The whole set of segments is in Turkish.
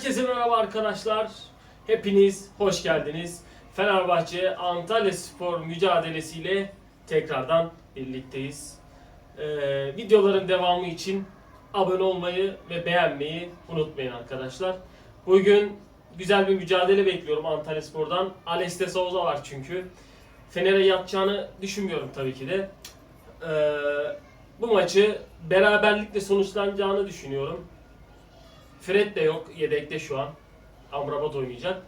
Herkese merhaba arkadaşlar. Hepiniz hoş geldiniz. Fenerbahçe Antalya Spor mücadelesiyle tekrardan birlikteyiz. Ee, videoların devamı için abone olmayı ve beğenmeyi unutmayın arkadaşlar. Bugün güzel bir mücadele bekliyorum Antalya Spor'dan. Alex de Souza var çünkü. Fener'e yatacağını düşünmüyorum tabii ki de. Ee, bu maçı beraberlikle sonuçlanacağını düşünüyorum. Fred de yok yedekte şu an. Amrabat oynayacak.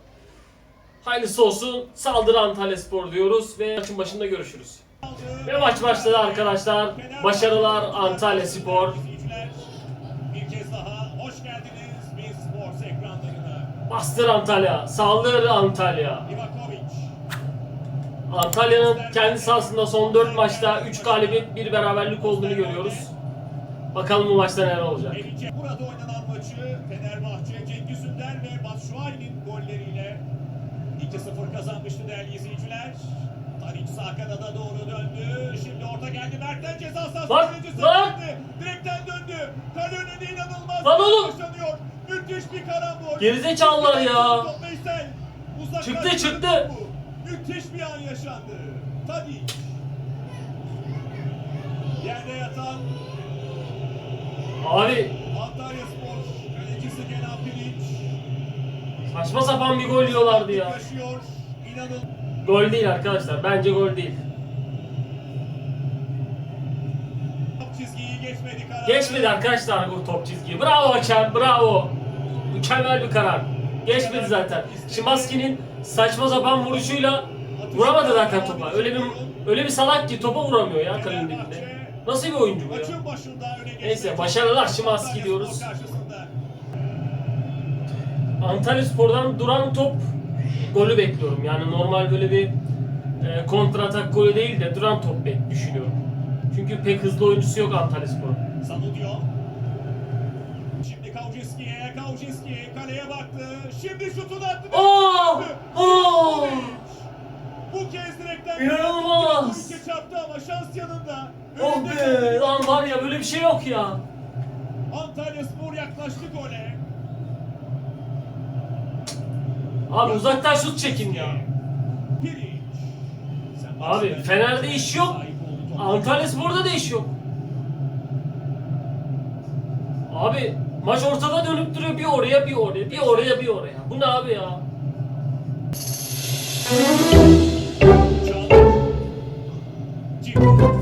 Hayırlısı olsun. Saldırı Antalya Spor diyoruz ve maçın başında görüşürüz. Ve maç başladı arkadaşlar. Başarılar Antalya Spor. İzleyiciler, Bir kez daha hoş geldiniz bir Sports ekranlarına. Bastır Antalya. Saldır Antalya. Antalya'nın kendi sahasında son 4 maçta 3 galibiyet, 1 beraberlik olduğunu görüyoruz. Bakalım bu maçta neler olacak. Burada oynanan maçı Fenerbahçe, Cengiz Ünder ve Batshuayi'nin golleriyle 2-0 kazanmıştı değerli izleyiciler. Tadic sağ kanada doğru döndü. Şimdi orta geldi. Mert'ten ceza sahası. Lan, lan! döndü. Direkten döndü. Kale önünde inanılmaz. Lan oğlum! yaşanıyor. Müthiş bir karambol. Gerizekalılar ya. Çıktı, çıktı. Müthiş bir an yaşandı. Tadic. Yerde yatan Abi Antalya Spor kalecisi Kenan Pilic. saçma sapan bir gol yiyorlardı ya. İnanın. Gol değil arkadaşlar. Bence gol değil. Top çizgiyi geçmedi. Geçmedi arkadaşlar bu top çizgiyi. Bravo hakem, bravo. Mükemmel bir karar. Geçmedi zaten. Şimanski'nin saçma sapan vuruşuyla vuramadı zaten topa. Öyle bir öyle bir salak ki topa vuramıyor ya kalenin dibinde. Nasıl bir oyuncu bu ya? Neyse, başarılar Şimanski diyoruz. Antalya Spor'dan duran top golü bekliyorum. Yani normal böyle bir e, kontra atak golü değil de duran top bek- düşünüyorum. Çünkü pek hızlı oyuncusu yok Antalya Spor'un. Sanudio. Şimdi Kaujiski'ye, Kaujiski kaleye baktı. Şimdi şutunu attı. Oo! Oo! Bu kez direkten İnanılmaz! Bir çarptı ama şans yanında. Oh be! Lan var ya böyle bir şey yok ya. Antalya Spor yaklaştı gole. Abi uzaktan şut çekin ya. Sen Abi. Fener'de iş yok. Sahip oldu topa. Antalya Spor'da da iş yok. Abi maç ortada dönüp duruyor bir oraya bir oraya bir oraya bir oraya. Bu ne abi ya? Çağlar.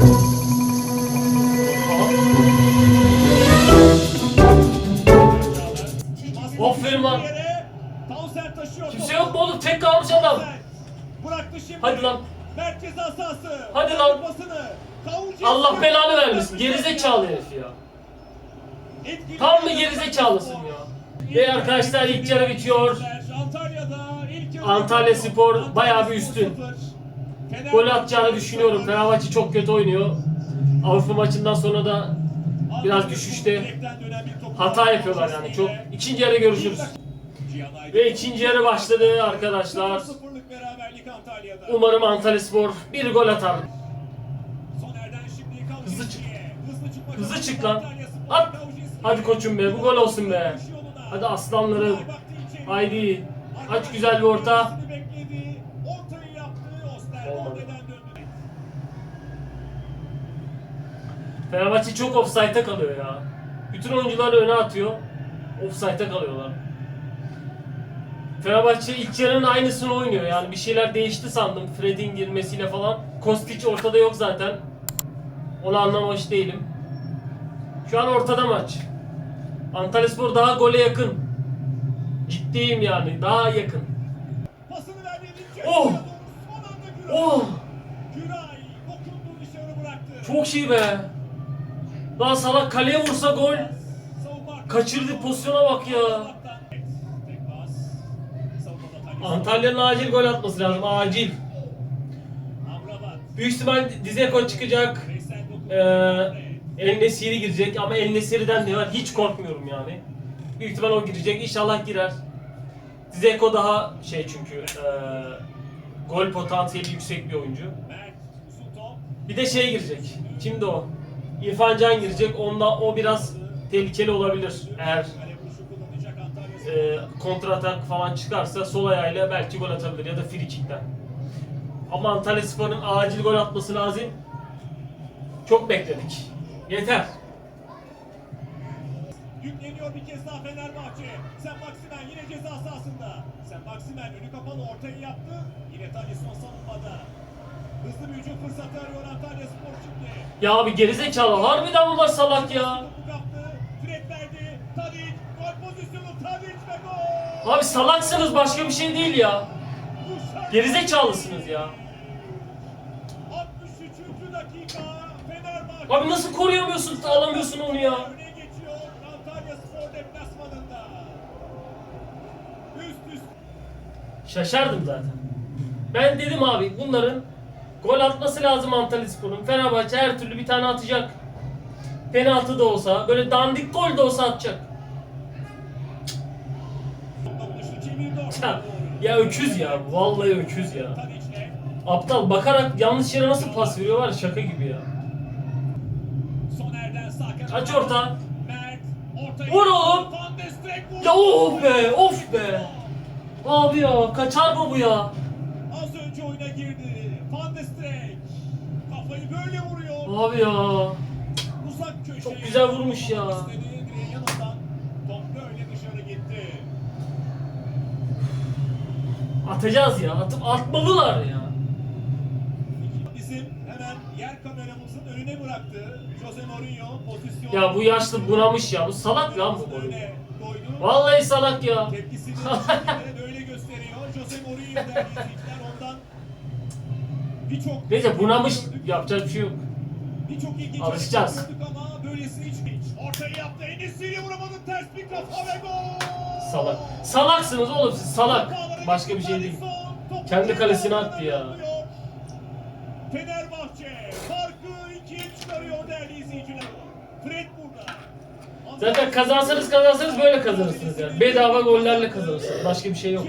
Aferin lan. Kimse yok mu oğlum? Tek kalmış adam. Bıraktı şimdi. Hadi lan. Merkez sahası. Hadi lan. Allah belanı vermesin. Gerizekalı herif ya. Tam mı gerizekalısın ya? Ve arkadaşlar ilk yarı bitiyor. Antalya'da ilk yarı Antalya. Spor bayağı bir üstün. Gol atacağını düşünüyorum. Fenerbahçe çok kötü oynuyor. Avrupa maçından sonra da biraz düşüşte. Hata yapıyorlar yani. Çok ikinci yarı görüşürüz. Ve ikinci yarı başladı arkadaşlar. 0-0'lık beraberlik Antalya'da. Umarım Antalya Spor bir gol atar. Hızlı çık. Hızlı çık lan. At. Hadi koçum be, bu gol olsun be. Hadi aslanlarım. Haydi. Aç güzel bir orta. Fenerbahçe çok offside'e kalıyor ya. Bütün oyuncuları öne atıyor. Offside'e kalıyorlar. Fenerbahçe ilk yarının aynısını oynuyor yani bir şeyler değişti sandım Fred'in girmesiyle falan. Kostić ortada yok zaten. Onu anlamamış değilim. Şu an ortada maç. Antalyaspor daha gole yakın. Ciddiyim yani daha yakın. Oh! Oh! Çok iyi be. Lan salak kaleye vursa gol. Kaçırdı pozisyona bak ya. Antalya'nın acil gol atması lazım. Acil. Büyük ihtimal Dzeko çıkacak. Ee, El Nesiri girecek ama El Nesiri'den de var. Hiç korkmuyorum yani. Büyük ihtimal o girecek. İnşallah girer. Dzeko daha şey çünkü ee, gol potansiyeli yüksek bir oyuncu. Bir de şey girecek. Kimdi o? İrfan Can girecek. Onda o biraz tehlikeli olabilir. Eğer e, kontratak falan çıkarsa sol ayağıyla belki gol atabilir ya da free. Ama Antalya Spor'un acil gol atması lazım. Çok bekledik. Yeter. Yükleniyor bir kez daha Fenerbahçe. Sen Maksimen yine ceza sahasında. Sen Maksimen önü kapalı ortayı yaptı. Yine savunmada. Hızlı bir hücum fırsatı arıyor Antalya Spor şimdi. Ya abi gerizekalı harbiden bunlar salak ya. Topu kaptı. Fred verdi. Tadic. Gol pozisyonu Tadic ve gol. Abi salaksınız başka bir şey değil ya. Kuşlar- Gerizekalısınız ya. 63. dakika. Fenerbahçe. Abi nasıl koruyamıyorsun, alamıyorsun onu ya? Öne geçiyor Antalya Spor deplasmanında. Üst üste. Şaşardım zaten. Ben dedim abi bunların gol atması lazım Antalya Spor'un. Fenerbahçe her türlü bir tane atacak. Penaltı da olsa, böyle dandik gol de olsa atacak. Ya, ya öküz ya, vallahi öküz ya. Aptal bakarak yanlış yere nasıl pas veriyor var ya, şaka gibi ya. Aç orta. Vur oğlum. Ya of be, of be. Abi ya, kaçar mı bu ya? Abi ya. Çok güzel vurmuş ya. Atacağız ya, atıp atmalılar ya. Bizim hemen yer kameramızın önüne bıraktı. Jose Mourinho pozisyon. Ya bu yaşlı bunamış ya, bu salak lan bu. Koydu. Vallahi salak ya. Tepkisini böyle gösteriyor. Jose Mourinho izleyiciler ondan birçok Neyse bunamış, yapacak bir şey yok. Birçok ilginç Alışacağız. hareket gördük ama böylesi hiç hiç. Ortayı yaptı. Enesiri vuramadı. Ters bir kafa ve gol. Salak. Salaksınız oğlum siz salak. Başka bir şey değil. Kendi kalesine attı ya. yolluyor. Fenerbahçe farkı ikiye çıkarıyor değerli izleyiciler. Fred burada. Zaten kazansanız kazansanız böyle kazanırsınız yani. Bedava gollerle kazanırsınız. Başka bir şey yok.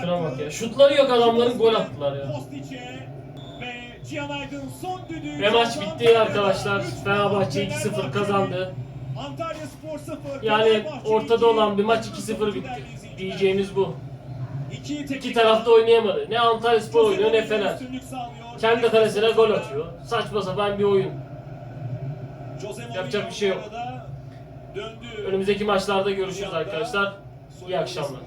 Şuna bak ya. Şutları yok adamların gol attılar ya. Cihan Aydın son düdüğü Ve maç bitti arkadaşlar. Fenerbahçe 2-0 Fenerbahçe. kazandı. Antalya Spor 0. Yani ortada olan bir maç Trabzon 2-0 bitti. Diyeceğimiz bu. İki, tarafta oynayamadı. Ne Antalya Spor oynuyor ne Fener. Kendi kalesine gol atıyor. Saçma sapan bir oyun. Yapacak bir şey yok. Önümüzdeki maçlarda görüşürüz arkadaşlar. İyi akşamlar.